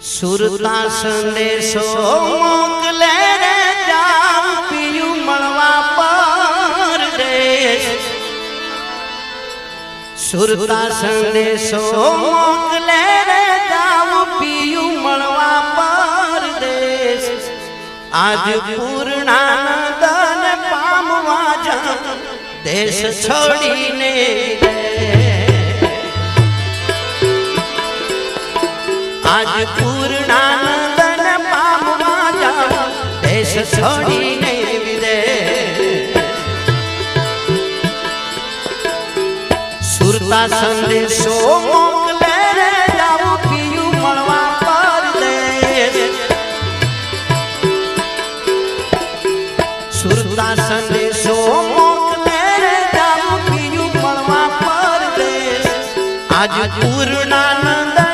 સુરતા સંદેશો મોકલે રે જામ પિયું મળવા પરદેશ સુરતા સંદેશો મોકલે રે જામ પિયું મળવા પરદેશ આજ પૂર્ણાનંદન પામવા જા દેશ છોડીને આજ દેશ છોડીને વિદેશ સુરતા સંદેશો મોકલે રે જાવું પીયું મળવા દે સુરતા સંદેશો મોકલે રે જાવું પીયું મળવા પરદેશ આજ પૂર્ણાનંદન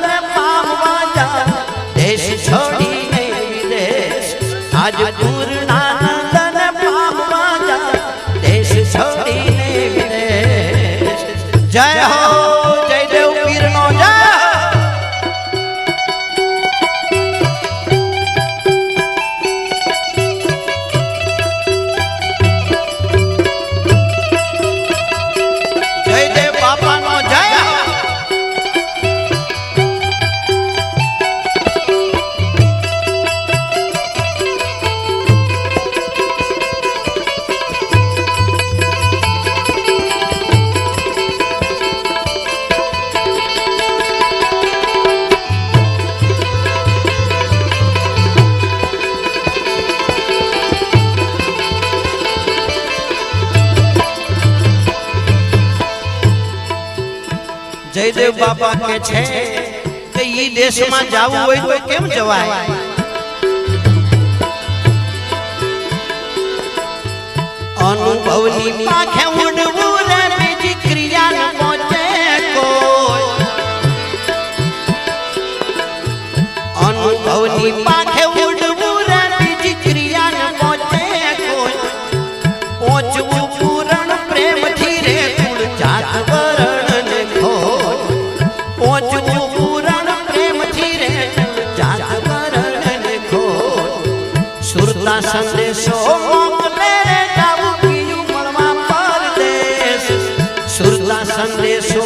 જયદેવ બાપા કે છે કે ઈ દેશમાં જવું હોય તો કેમ જવાય? અનુભવની પાખે ઉડવું રે. સંદેશો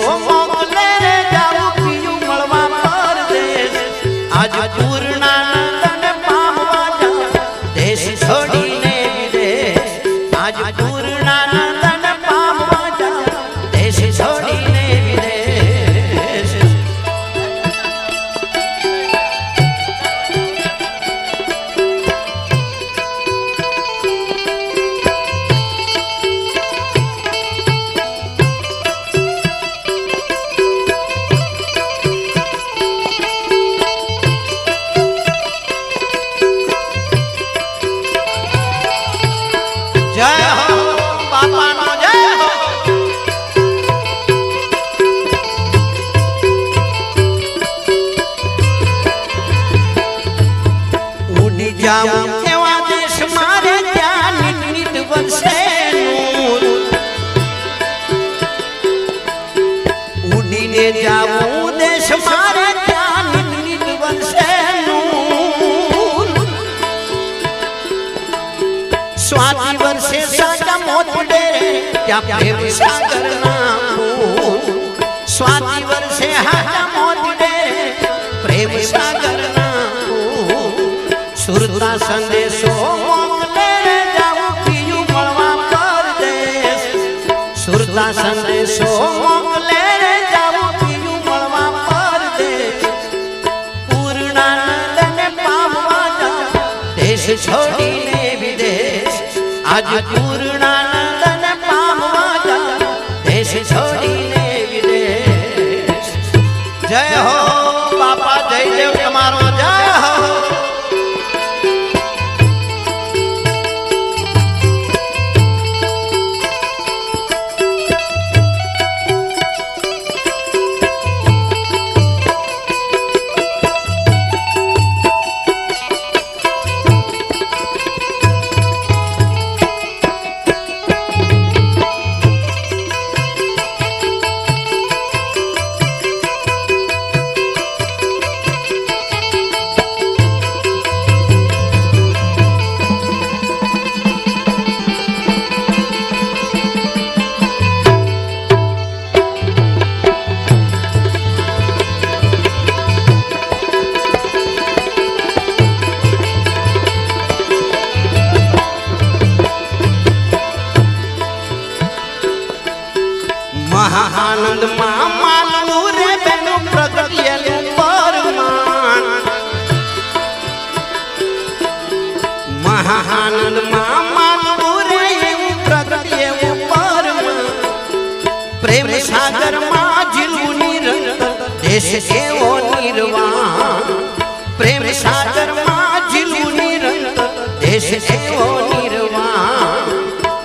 જાઉં. એવા દેશ મારે ત્યાં નિત વરસે નૂર. ઉડીને જાઉં દેશ મારે ત્યાં નિત વરસે નૂર. સ્વાતિ વર્ષે સાચા મોત પ્રેમ સાગર ના સુરતા સંદેશો મોકલે જાવું પિયું મળવા પરદેશ. સુરતા સંદેશો મોકલે જાવું પિયું મળવા પરદેશ. પૂર્ણાનંદને પામવા દેશ છોડીને વિદેશ. આજ પૂર્ણાનંદને આનંદમાં માનવું રે એવું પ્રગતિ એવું પરમ પ્રેમ સાગરમાં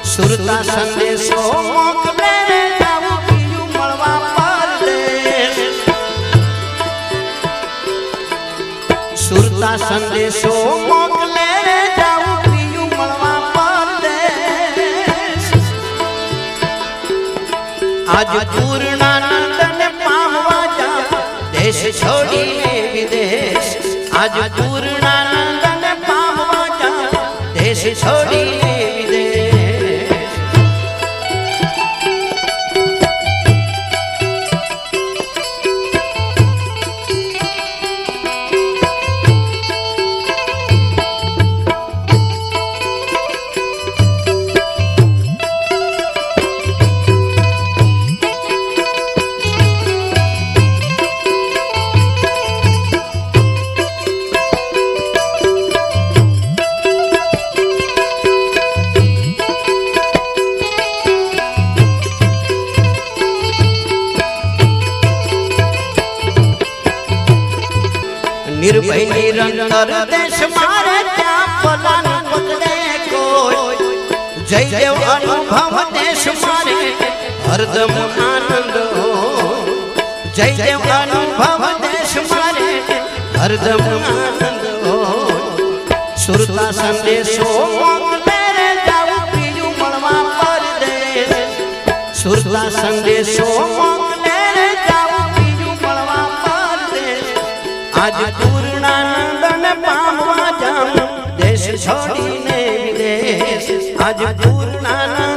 સુરતા સંદેશો આજ પૂર્ણાનંદને પામવા જા. દેશ છોડીને વિદેશ. આજ પૂર્ણાનંદને પામવા જા. દેશ છોડીને નિરંતર દેશ મારે ત્યાં પલાન પકડે કોઈ જય દેવ અનુભવ દેશ મારે હરદમ આનંદ જય દેવ અનુભવ દેશ મારે હરદમ આનંદ સુરતા સંદેશો સુરતા સંદેશો આજ પૂર્ણાનંદન પામવા જામ દેશ છોડીને વિદેશ. આજ પૂર્ણાનંદ